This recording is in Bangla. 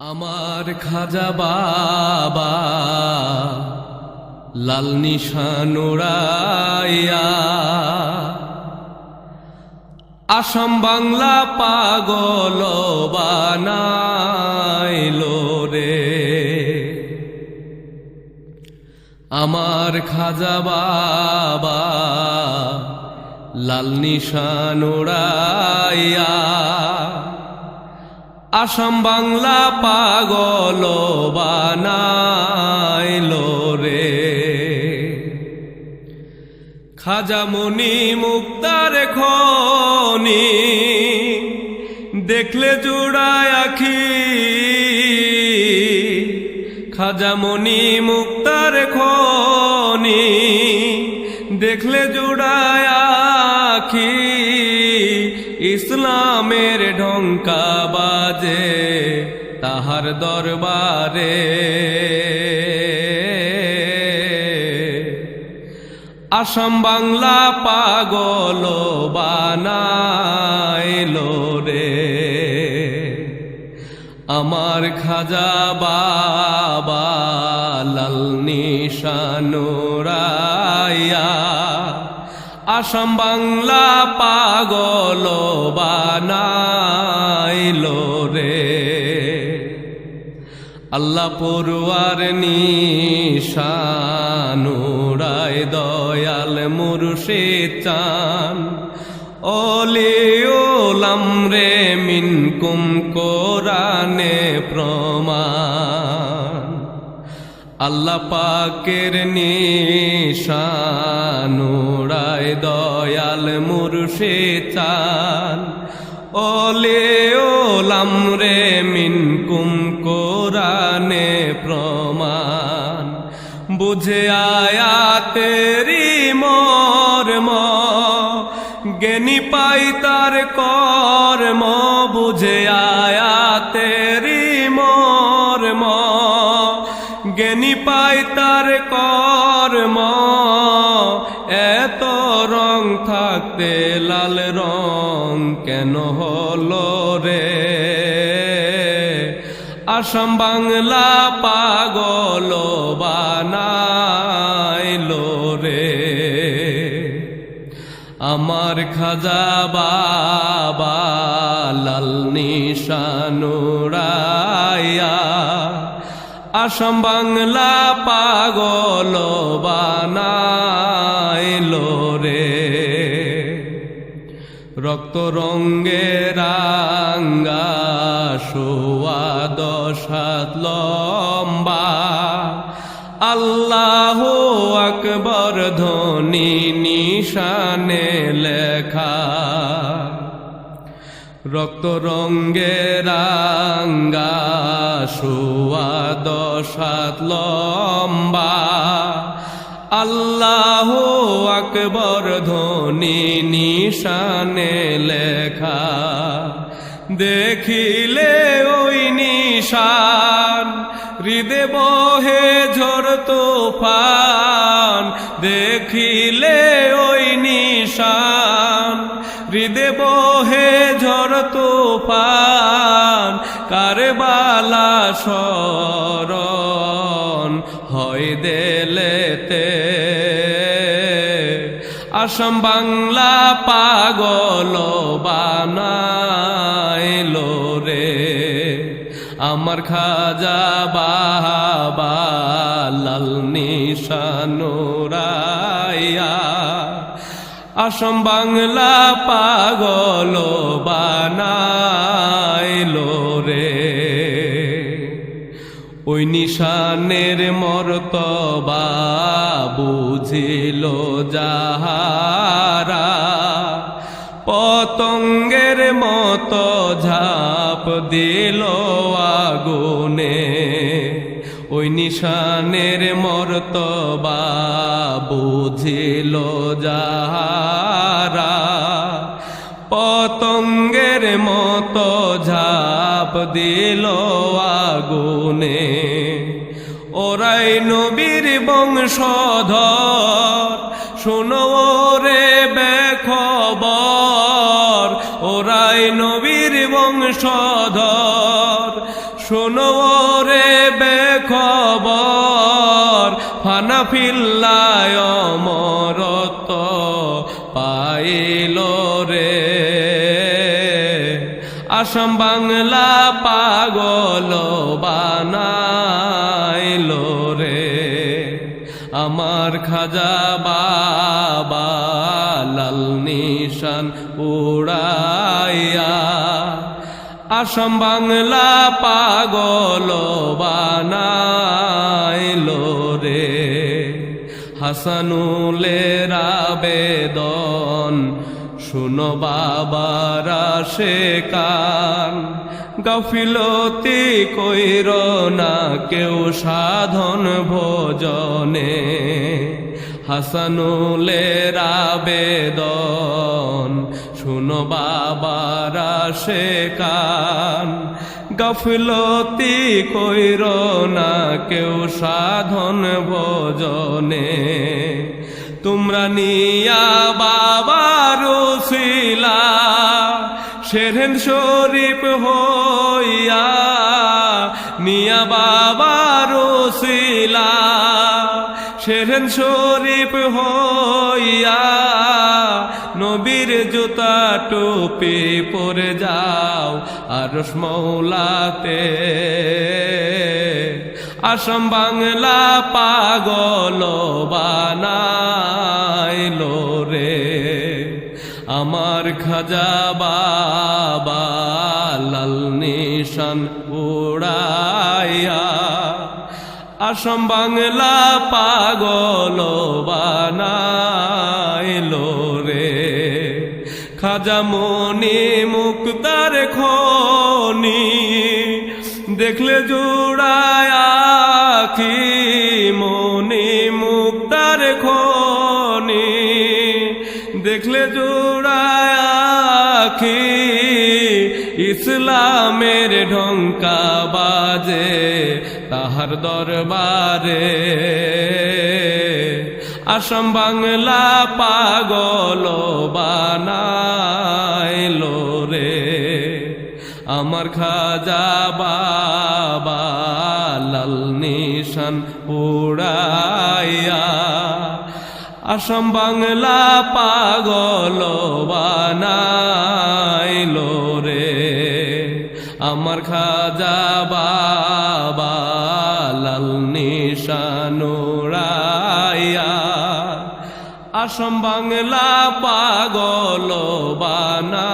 আমার খাজা বাবা, লাল নিশানুরাইয়া আসাম বাংলা পাগল বানাইল রে। আমার খাজা বাবা, লাল নিশানুরাইয়া আসাম বাংলা পাগল বানাইল রে। খাজামণি মুক্তার খনি দেখলে জোড়ায় আখি। খাজামণি মুক্তার খনি দেখলে জোড়ায় আখি। ইসলামের ঢঙ্কা বাজে তাহার দরবারে। আসাম বাংলা পাগল বানাইল রে। আমার খাজা বাবা লাল নিশানুরাইয়া আসাম বাংলা পাগল বানাইল রে। আল্লাহ পড়ুয়ার নিশানুরায় দয়াল মুর্শিদ চান। ওলে ওলাম রে মিনকুম কোরআনে প্রমাণ আল্লাহ পাকের নিশানুরায় দয়াল মুর্শিদ চান। ওলে ওলাম রে মিনকুম কোরআনে প্রমাণ। বুঝে আয়া তেরি মর্ম, জ্ঞানী পাই তার কর্ম। বুঝে আয়া তেরি জ্ঞানী পাই তার কর্ম। এত রং থাকতে লাল রং কেন হলো রে? আসাম বাংলা পাগল বানাইল রে। আমার খাজা বাবা লাল নিশানুরাইয়া আসাম বাংলা পাগল বানাইল রে। রক্ত রঙ্গে রাঙ্গা সোয়াদ সাত লম্বা। আল্লাহ আকবর ধ্বনি নিশানে লেখা। রক্ত রঙ্গে রাঙ্গা সোয়াদ সাত লম্বা। আল্লাহ আকবর ধ্বনি নিশানে লেখা। দেখিলে ওই নিশান, হৃদে বহে ঝড় তুফান। দেখিলে ওই নিশান, হৃদে বহে ঝড় তুফান। কারবালা শরণ হয় দেলেতে। আসাম বাংলা পাগল বানাইল রে। আমার খাজা বাবা লাল নিশানুরাইয়া। আসাম বাংলা পাগল বানাইল ওই নিশানের মর্তবা বুঝিল যাহারা। পতঙ্গের মতো ঝাপ দিল আগুনে। ওই নিশানের মর্তবা বুঝিল যাহারা। পতঙ্গের মতো ঝাপ দিল বংশধর শোনো রে বেখবর, ওরাই নবীর বংশধর। শোনো রে বেখবর, ফানা ফিল্লায় মরত পাইল রে। আসাম বাংলা পাগল বানাইল আমার খাজা বাবা লাল নিশান উড়াইয়া। আসাম বাংলা পাগল বানাইল রে। হাসানুলের আবেদন শুনো বাবারা সে কান গফিলতি কইর না কেউ সাধন ভোজনে। হাসানুলের আবেদন শুনো বাবারা সে কান গফলতি কইর না কেউ সাধন ভোজনে। তোমরা নিয়া বাবার শিলা শেরেন শরীফ হইয়া নিয়া বাবার শিলা, শেরেন শরীফ হইয়া নবীর জুতা টুপি পরে যাও আরস মৌলাতে। আসাম বাংলা পাগল বানাইল রে, আমার খাজা বাবা লাল নিশান। আসাম বাংলা পাগল বানাইল রে। খাজা মনি মুক্তার খনি দেখলে জোড়ায় কি বাজে তাহার দরবারে। আসাম বাংলা পাগল বানাইল রে। আমার খাজা বাবা লাল নিশান উড়াইয়া আসাম বাংলা পাগল বানাইল আমার খাজা বাবা লাল নিশান উড়াইয়া আসাম বাংলা পাগল বানা